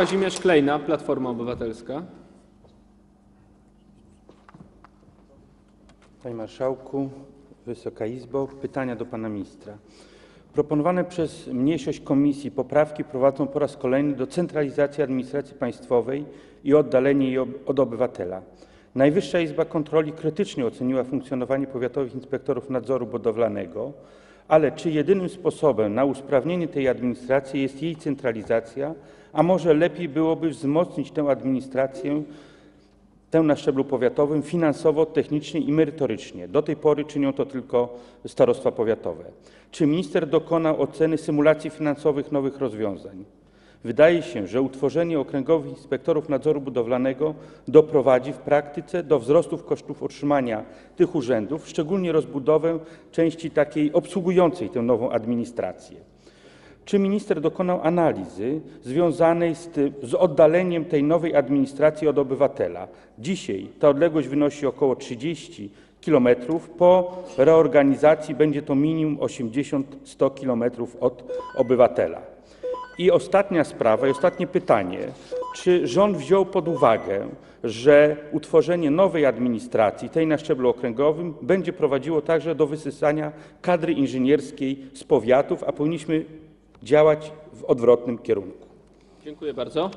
Kazimierz Klejna, Platforma Obywatelska. Panie Marszałku, Wysoka Izbo, pytania do Pana Ministra. Proponowane przez mniejszość komisji poprawki prowadzą po raz kolejny do centralizacji administracji państwowej i oddalenia jej od obywatela. Najwyższa Izba Kontroli krytycznie oceniła funkcjonowanie powiatowych inspektorów nadzoru budowlanego, ale czy jedynym sposobem na usprawnienie tej administracji jest jej centralizacja, a może lepiej byłoby wzmocnić tę administrację tę na szczeblu powiatowym finansowo, technicznie i merytorycznie. Do tej pory czynią to tylko starostwa powiatowe. Czy minister dokonał oceny symulacji finansowych nowych rozwiązań? Wydaje się, że utworzenie okręgowych inspektorów nadzoru budowlanego doprowadzi w praktyce do wzrostów kosztów utrzymania tych urzędów, szczególnie rozbudowę części takiej obsługującej tę nową administrację. Czy minister dokonał analizy związanej z, tym, z oddaleniem tej nowej administracji od obywatela? Dzisiaj ta odległość wynosi około 30 km. Po reorganizacji będzie to minimum 80-100 km od obywatela. I ostatnia sprawa, i ostatnie pytanie. Czy rząd wziął pod uwagę, że utworzenie nowej administracji, tej na szczeblu okręgowym, będzie prowadziło także do wysysania kadry inżynierskiej z powiatów, a powinniśmy działać w odwrotnym kierunku? Dziękuję bardzo.